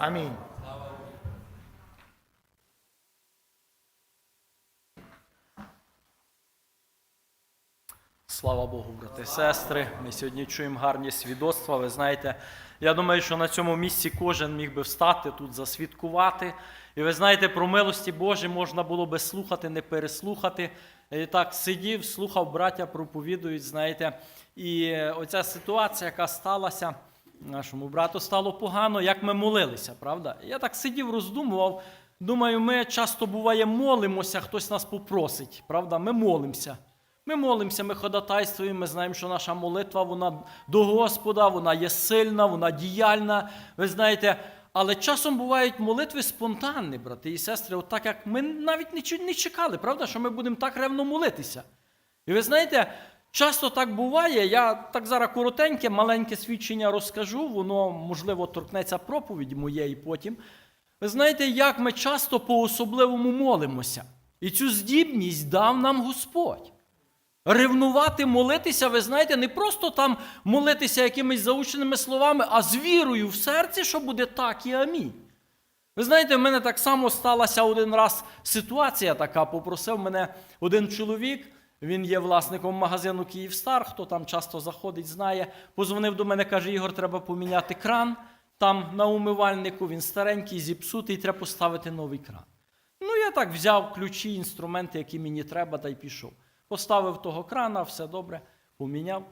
Амінь. Слава Богу, брати і сестри. Ми сьогодні чуємо гарні свідоцтва. Ви знаєте, я думаю, що на цьому місці кожен міг би встати тут, засвідкувати. І ви знаєте, про милості Божі можна було би слухати, не переслухати. І так сидів, слухав, браття проповідують, знаєте. І оця ситуація, яка сталася, нашому брату стало погано, як ми молилися, правда? Я так сидів, роздумував. Думаю, ми часто буває молимося, хтось нас попросить, правда? Ми молимося. Ми молимося, ми ходатайствуємо, ми знаємо, що наша молитва вона до Господа, вона є сильна, вона діяльна. Ви знаєте, але часом бувають молитви спонтанні, брати і сестри, от так як ми навіть не чекали, правда, що ми будемо так ревно молитися. І ви знаєте, часто так буває, я так зараз коротеньке, маленьке свідчення розкажу, воно, можливо, торкнеться проповіді моєї потім. Ви знаєте, як ми часто по-особливому молимося. І цю здібність дав нам Господь. Ревнувати, молитися, ви знаєте, не просто там молитися якимись заученими словами, а з вірою в серці, що буде так і амінь. Ви знаєте, в мене так само сталася один раз ситуація така. Попросив мене один чоловік, він є власником магазину Київстар, хто там часто заходить, знає. Позвонив до мене, каже: Ігор, треба поміняти кран там на умивальнику, він старенький, зіпсутий, треба поставити новий кран. Ну, я так взяв ключі, інструменти, які мені треба, та й пішов. Поставив того крана, все добре, поміняв.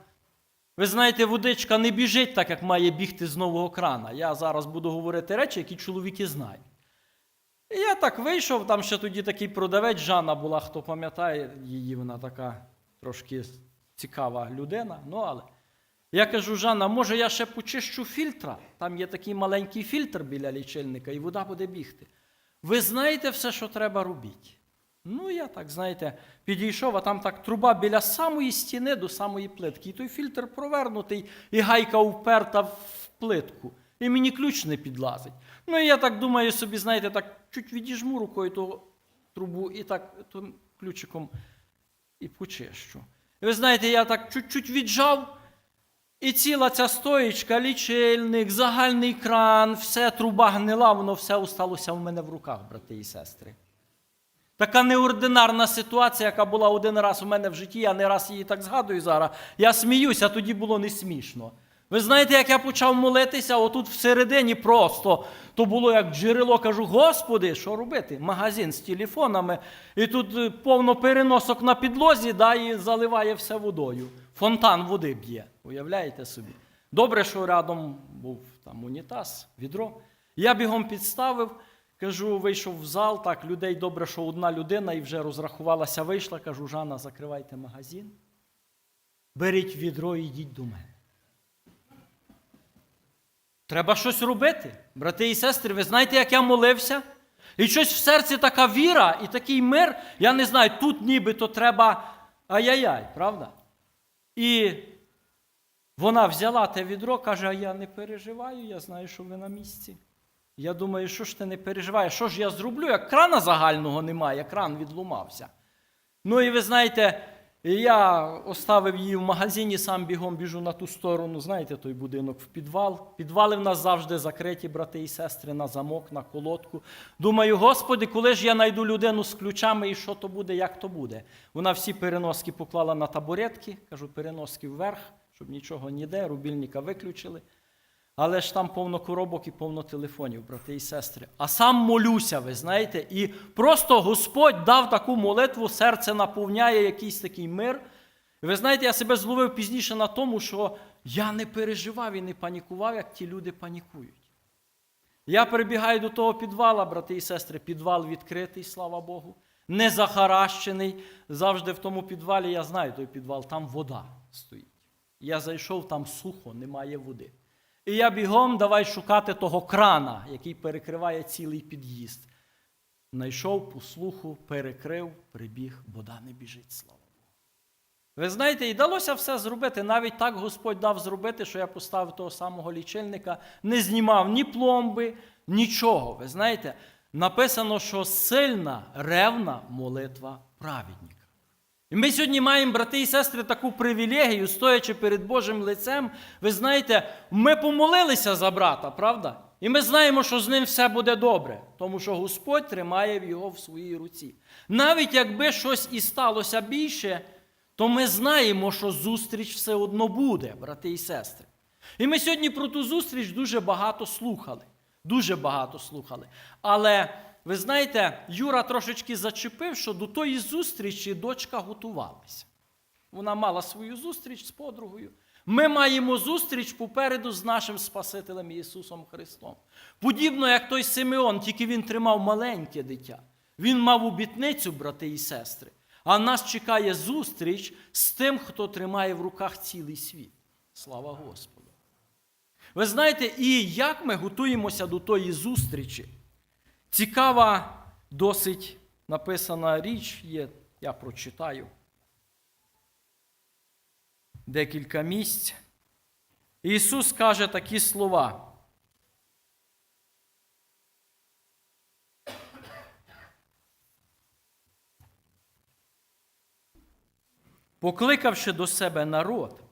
Ви знаєте, водичка не біжить так, як має бігти з нового крана. Я зараз буду говорити речі, які чоловіки знають. Я так вийшов, там ще тоді такий продавець Жанна була, хто пам'ятає її, вона така трошки цікава людина. Ну, але я кажу, Жанна, може я ще почищу фільтра? Там є такий маленький фільтр біля лічильника, і вода буде бігти. Ви знаєте все, що треба робити. Ну, я так, знаєте, підійшов, а там так труба біля самої стіни до самої плитки. І той фільтр провернутий, і гайка вперта в плитку. І мені ключ не підлазить. Ну, і я так думаю собі, знаєте, так чуть відіжму рукою ту трубу і так тим ключиком і почищу. І ви знаєте, я так чуть-чуть віджав, і ціла ця стоїчка, лічильник, загальний кран, все труба гнила, воно все осталося в мене в руках, брати і сестри. Така неординарна ситуація, яка була один раз у мене в житті, я не раз її так згадую зараз. Я сміюся, тоді було не смішно. Ви знаєте, як я почав молитися, отут всередині просто то було як джерело, кажу, Господи, що робити? Магазин з телефонами, і тут е, повно переносок на підлозі, да, і заливає все водою. Фонтан води б'є. Уявляєте собі? Добре, що рядом був там унітаз, відро. Я бігом підставив. Кажу, вийшов в зал, так, людей добре, що одна людина і вже розрахувалася, вийшла. Кажу, Жанна, закривайте магазин. Беріть відро і йдіть до мене. Треба щось робити. Брати і сестри, ви знаєте, як я молився? І щось в серці така віра і такий мир. Я не знаю, тут нібито треба ай-яй-яй, правда? І вона взяла те відро, каже, а я не переживаю, я знаю, що ви на місці. Я думаю, що ж ти не переживаєш, що ж я зроблю, як крана загального немає, кран відлумався. Ну і ви знаєте, я оставив її в магазині, сам бігом біжу на ту сторону, знаєте, той будинок в підвал. Підвали в нас завжди закриті, брати і сестри, на замок, на колодку. Думаю, Господи, коли ж я знайду людину з ключами і що то буде, як то буде. Вона всі переноски поклала на табуретки, кажу, переноски вверх, щоб нічого ніде, рубільника виключили. Але ж там повно коробок і повно телефонів, брати і сестри. А сам молюся, ви знаєте, і просто Господь дав таку молитву, серце наповняє якийсь такий мир. І ви знаєте, я себе зловив пізніше на тому, що я не переживав і не панікував, як ті люди панікують. Я перебігаю до того підвала, брати і сестри, підвал відкритий, слава Богу, не захаращений. Завжди в тому підвалі, я знаю той підвал, там вода стоїть. Я зайшов, там сухо, немає води. І я бігом давай шукати того крана, який перекриває цілий під'їзд. Найшов по слуху, перекрив, прибіг, вода не біжить, слава Богу. Ви знаєте, і далося все зробити. Навіть так Господь дав зробити, що я поставив того самого лічильника, не знімав ні пломби, нічого. Ви знаєте, написано, що сильна, ревна молитва праведника. І ми сьогодні маємо, брати і сестри, таку привілегію, стоячи перед Божим лицем. Ви знаєте, ми помолилися за брата, правда? І ми знаємо, що з ним все буде добре, тому що Господь тримає його в своїй руці. Навіть якби щось і сталося більше, то ми знаємо, що зустріч все одно буде, брати і сестри. І ми сьогодні про ту зустріч дуже багато слухали. Дуже багато слухали. Але ви знаєте, Юра трошечки зачепив, що до тої зустрічі дочка готувалася. Вона мала свою зустріч з подругою. Ми маємо зустріч попереду з нашим Спасителем Ісусом Христом. Подібно як той Симеон, тільки він тримав маленьке дитя. Він мав обітницю, брати і сестри. А нас чекає зустріч з тим, хто тримає в руках цілий світ. Слава Господу! Ви знаєте, і як ми готуємося до тої зустрічі? Цікава, досить написана річ є, я прочитаю декілька місць. Ісус каже такі слова. Покликавши до себе народ,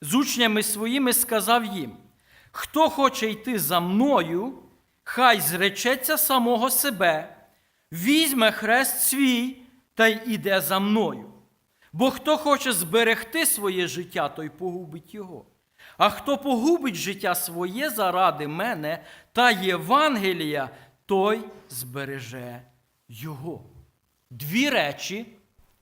з учнями своїми сказав їм: Хто хоче йти за мною, хай зречеться самого себе, візьме хрест свій та й іде за мною. Бо хто хоче зберегти своє життя, той погубить його. А хто погубить життя своє заради мене та Євангелія, той збереже його. Дві речі,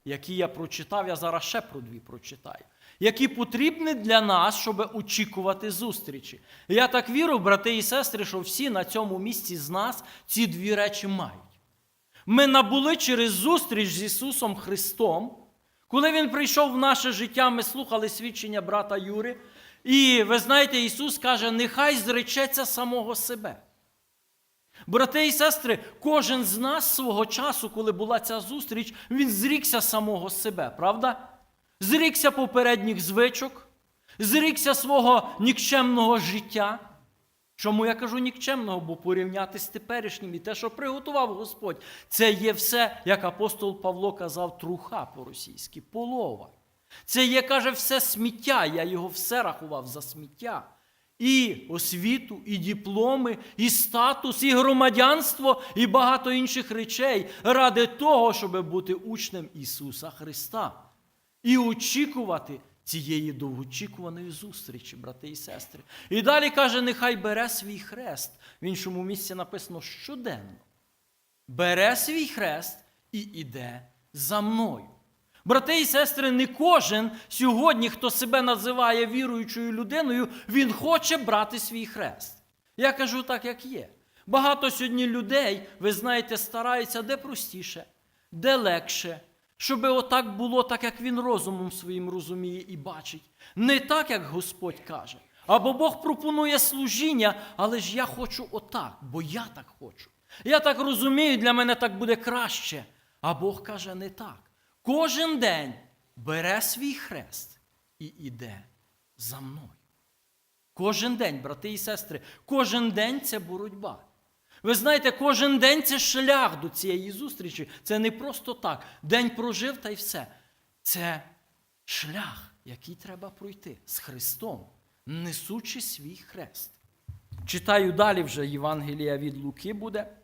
які я прочитав, я зараз ще про дві прочитаю, які потрібні для нас, щоб очікувати зустрічі. Я так вірю, брати і сестри, що всі на цьому місці з нас ці дві речі мають. Ми набули через зустріч з Ісусом Христом. Коли Він прийшов в наше життя, ми слухали свідчення брата Юри. І ви знаєте, Ісус каже, нехай зречеться самого себе. Брати і сестри, кожен з нас свого часу, коли була ця зустріч, він зрікся самого себе, правда? Зрікся попередніх звичок, зрікся свого нікчемного життя. Чому я кажу нікчемного, бо порівняти з теперішнім і те, що приготував Господь, це є все, як апостол Павло казав, труха по-російськи, полова. Це є, каже, все сміття. Я його все рахував за сміття. І освіту, і дипломи, і статус, і громадянство, і багато інших речей ради того, щоб бути учнем Ісуса Христа. І очікувати цієї довгоочікуваної зустрічі, брати і сестри. І далі каже, нехай бере свій хрест. В іншому місці написано щоденно. Бере свій хрест і іде за мною. Брати і сестри, не кожен сьогодні, хто себе називає віруючою людиною, він хоче брати свій хрест. Я кажу так, як є. Багато сьогодні людей, ви знаєте, стараються де простіше, де легше, щоб отак було, так як він розумом своїм розуміє і бачить. Не так, як Господь каже. Або Бог пропонує служіння, але ж я хочу отак, бо я так хочу. Я так розумію, для мене так буде краще. А Бог каже не так. Кожен день бере свій хрест і іде за мною. Кожен день, брати і сестри, кожен день це боротьба. Ви знаєте, кожен день це шлях до цієї зустрічі. Це не просто так. День прожив та й все. Це шлях, який треба пройти з Христом, несучи свій хрест. Читаю далі вже Євангелія від Луки буде.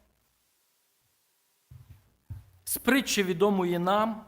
З притчі відомої нам.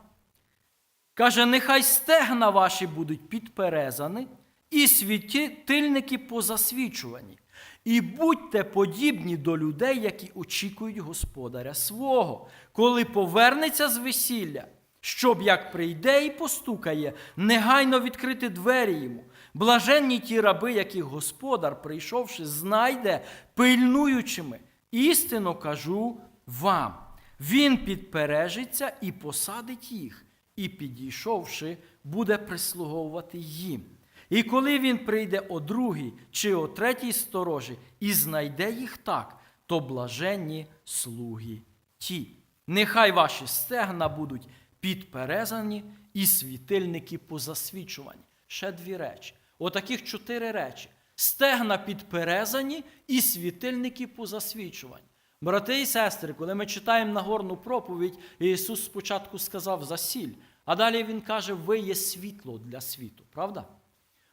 Каже, нехай стегна ваші будуть підперезані, і світильники позасвічувані. І будьте подібні до людей, які очікують господаря свого, коли повернеться з весілля, щоб як прийде і постукає, негайно відкрити двері йому. Блаженні ті раби, яких господар, прийшовши, знайде пильнуючими. Істинно кажу вам, він підпережиться і посадить їх і, підійшовши, буде прислуговувати їм. І коли він прийде о другій чи о третій сторожі і знайде їх так, то блаженні слуги ті. Нехай ваші стегна будуть підперезані і світильники позасвічувані. Ще дві речі. Отаких чотири речі. Стегна підперезані і світильники позасвічувані. Брати і сестри, коли ми читаємо Нагорну проповідь, Ісус спочатку сказав за сіль, а далі Він каже, ви є світло для світу, правда?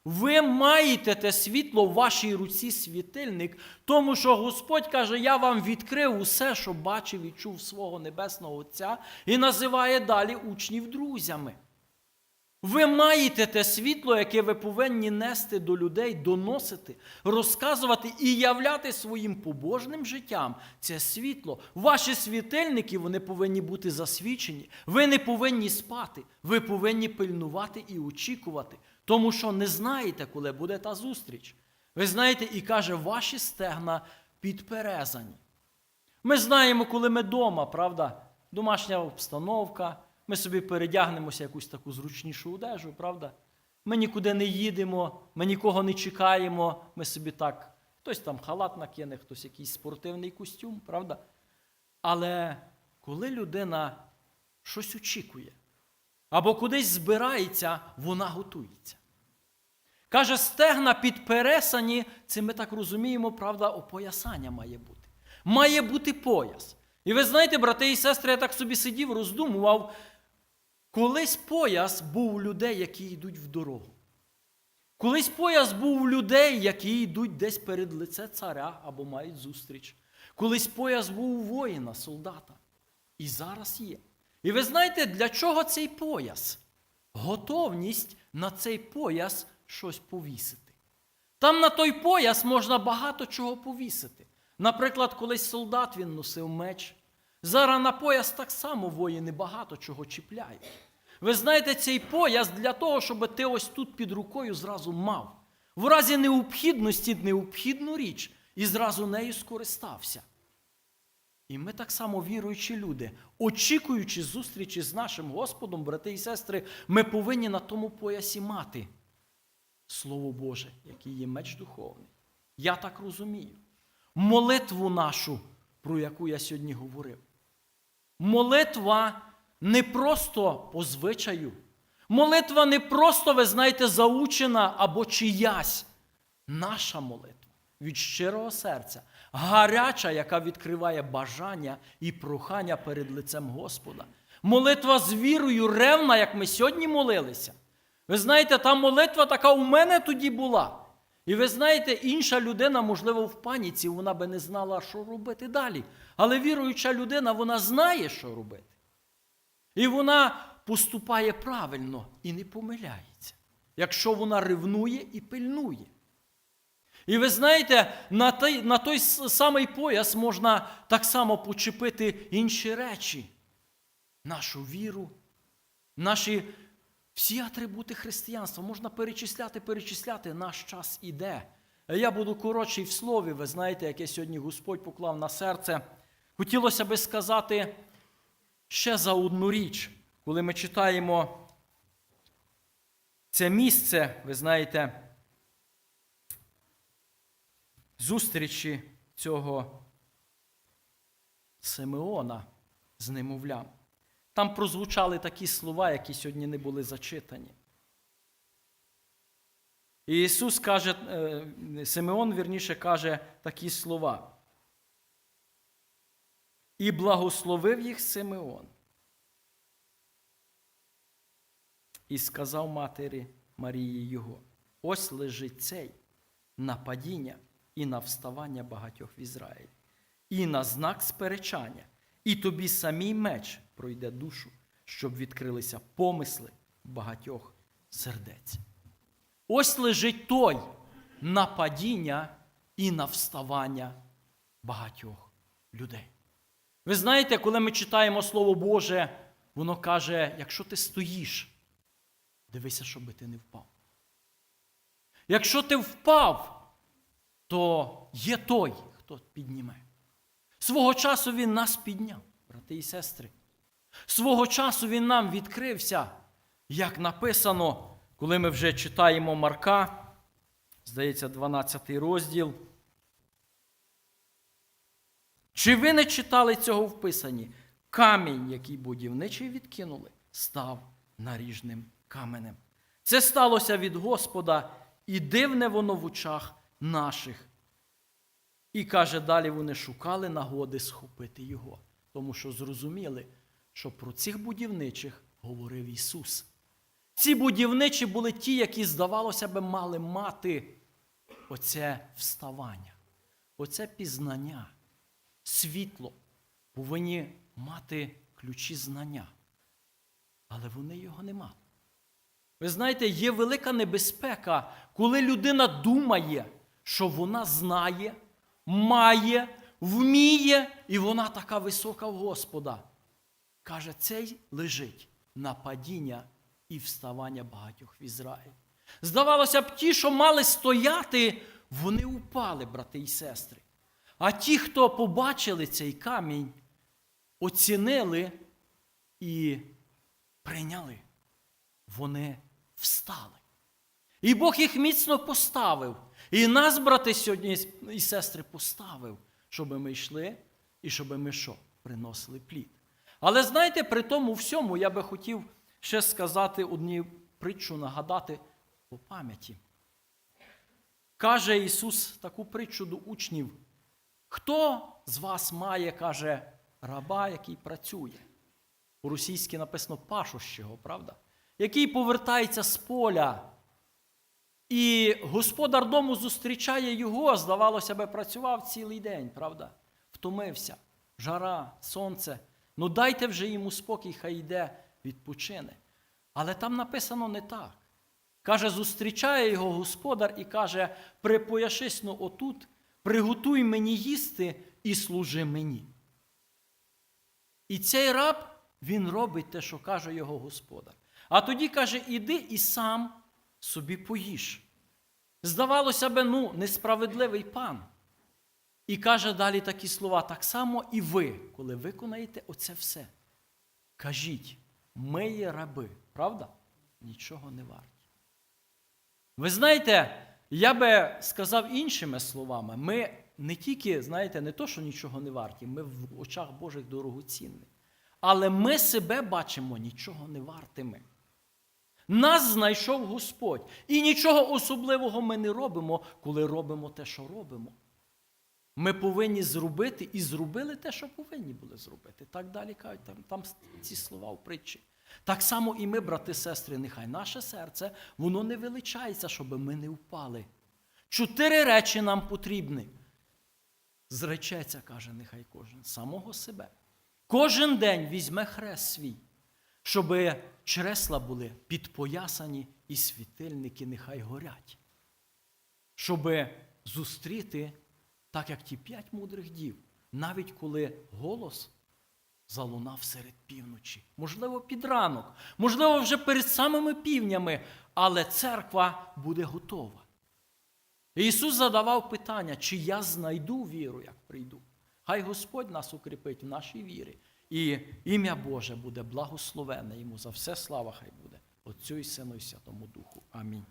Ви маєте те світло в вашій руці світильник, тому що Господь каже: Я вам відкрив усе, що бачив і чув свого небесного Отця, і називає далі учнів друзями. Ви маєте те світло, яке ви повинні нести до людей, доносити, розказувати і являти своїм побожним життям це світло. Ваші світильники вони повинні бути засвічені. Ви не повинні спати, ви повинні пильнувати і очікувати, тому що не знаєте, коли буде та зустріч. Ви знаєте, і каже, ваші стегна підперезані. Ми знаємо, коли ми вдома, правда? Домашня обстановка, ми собі передягнемося якусь таку зручнішу одежу, правда? Ми нікуди не їдемо, ми нікого не чекаємо, ми собі так, хтось там халат накине, хтось якийсь спортивний костюм, правда? Але коли людина щось очікує, або кудись збирається, вона готується. Каже, стегна підпересані, це ми так розуміємо, правда, опоясання має бути. Має бути пояс. І ви знаєте, брати і сестри, я так собі сидів, роздумував. Колись пояс був у людей, які йдуть в дорогу. Колись пояс був у людей, які йдуть десь перед лице царя або мають зустріч. Колись пояс був у воїна, солдата. І зараз є. І ви знаєте, для чого цей пояс? Готовність на цей пояс щось повісити. Там на той пояс можна багато чого повісити. Наприклад, колись солдат він носив меч. Зараз на пояс так само воїни багато чого чіпляють. Ви знаєте, цей пояс для того, щоб ти ось тут під рукою зразу мав. В разі необхідності необхідну річ і зразу нею скористався. І ми так само віруючі люди, очікуючи зустрічі з нашим Господом, брати і сестри, ми повинні на тому поясі мати Слово Боже, який є меч духовний. Я так розумію. Молитву нашу, про яку я сьогодні говорив. Молитва не просто по звичаю. Молитва не просто, ви знаєте, заучена або чиясь. Наша молитва від щирого серця, гаряча, яка відкриває бажання і прохання перед лицем Господа. Молитва з вірою ревна, як ми сьогодні молилися. Ви знаєте, та молитва така у мене тоді була. І ви знаєте, інша людина, можливо, в паніці, вона би не знала, що робити далі. Але віруюча людина, вона знає, що робити. І вона поступає правильно і не помиляється, якщо вона ревнує і пильнує. І ви знаєте, на той, на той самий пояс можна так само почепити інші речі, нашу віру, наші всі атрибути християнства. Можна перечисляти, перечисляти, наш час іде. Я буду коротший в слові, ви знаєте, яке сьогодні Господь поклав на серце. Хотілося би сказати ще за одну річ, коли ми читаємо це місце, ви знаєте, зустрічі цього Симеона з немовлям. Там прозвучали такі слова, які сьогодні не були зачитані. І Ісус каже, е, Симеон, вірніше, каже такі слова. І благословив їх Симеон. І сказав матері Марії його: ось лежить цей на падіння і на вставання багатьох в Ізраїлі, і на знак сперечання, і тобі самій меч пройде душу, щоб відкрилися помисли багатьох сердець. Ось лежить той на падіння і на вставання багатьох людей. Ви знаєте, коли ми читаємо Слово Боже, воно каже: якщо ти стоїш, дивися, щоб ти не впав. Якщо ти впав, то є той, хто підніме. Свого часу він нас підняв, брати і сестри. Свого часу він нам відкрився, як написано, коли ми вже читаємо Марка, здається, 12 розділ. Чи ви не читали цього в Писанні? Камінь, який будівничий відкинули, став наріжним каменем. Це сталося від Господа, і дивне воно в очах наших. І каже, далі вони шукали нагоди схопити його, тому що зрозуміли, що про цих будівничих говорив Ісус. Ці будівничі були ті, які, здавалося би, мали мати оце вставання, оце пізнання, світло, повинні мати ключі знання. Але вони його не мали. Ви знаєте, є велика небезпека, коли людина думає, що вона знає, має, вміє, і вона така висока в Господа. Каже, цей лежить на падіння і вставання багатьох в Ізраїлі. Здавалося б, ті, що мали стояти, вони упали, брати і сестри. А ті, хто побачили цей камінь, оцінили і прийняли, вони встали. І Бог їх міцно поставив. І нас, брати сьогодні і сестри, поставив, щоб ми йшли і щоб ми що? Приносили плід. Але знаєте, при тому всьому я би хотів ще сказати одну притчу, нагадати по пам'яті. Каже Ісус таку притчу до учнів. Хто з вас має, каже, раба, який працює? У російській написано пашущого, правда? Який повертається з поля. І господар дому зустрічає його, здавалося би, працював цілий день, правда? Втомився, жара, сонце. Ну дайте вже йому спокій, хай йде, відпочине. Але там написано не так. Каже, зустрічає його господар і каже: припояшись ну отут, приготуй мені їсти і служи мені. І цей раб, він робить те, що каже його господар. А тоді каже: іди і сам собі поїж. Здавалося би, ну, несправедливий пан. І каже далі такі слова: так само і ви, коли виконаєте оце все. Кажіть, ми є раби, правда? Нічого не варті. Ви знаєте, я би сказав іншими словами, ми не тільки, знаєте, не то, що нічого не варті, ми в очах Божих дорогоцінні. Але ми себе бачимо нічого не вартими. Нас знайшов Господь. І нічого особливого ми не робимо, коли робимо те, що робимо. Ми повинні зробити і зробили те, що повинні були зробити. Так далі кажуть, там, там ці слова в притчі. Так само і ми, брати сестри, нехай наше серце, воно не величається, щоб ми не впали. Чотири речі нам потрібні. Зречеться, каже, нехай кожен, самого себе. Кожен день візьме хрест свій, щоб чресла були підпоясані і світильники нехай горять. Щоб зустріти, так як ті п'ять мудрих дів, навіть коли голос залунав серед півночі, можливо, під ранок, можливо, вже перед самими півнями, але церква буде готова. Ісус задавав питання, чи я знайду віру, як прийду. Хай Господь нас укріпить в нашій вірі. І ім'я Боже буде благословенне йому за все слава хай буде. Отцю і Сину і Святому Духу. Амінь.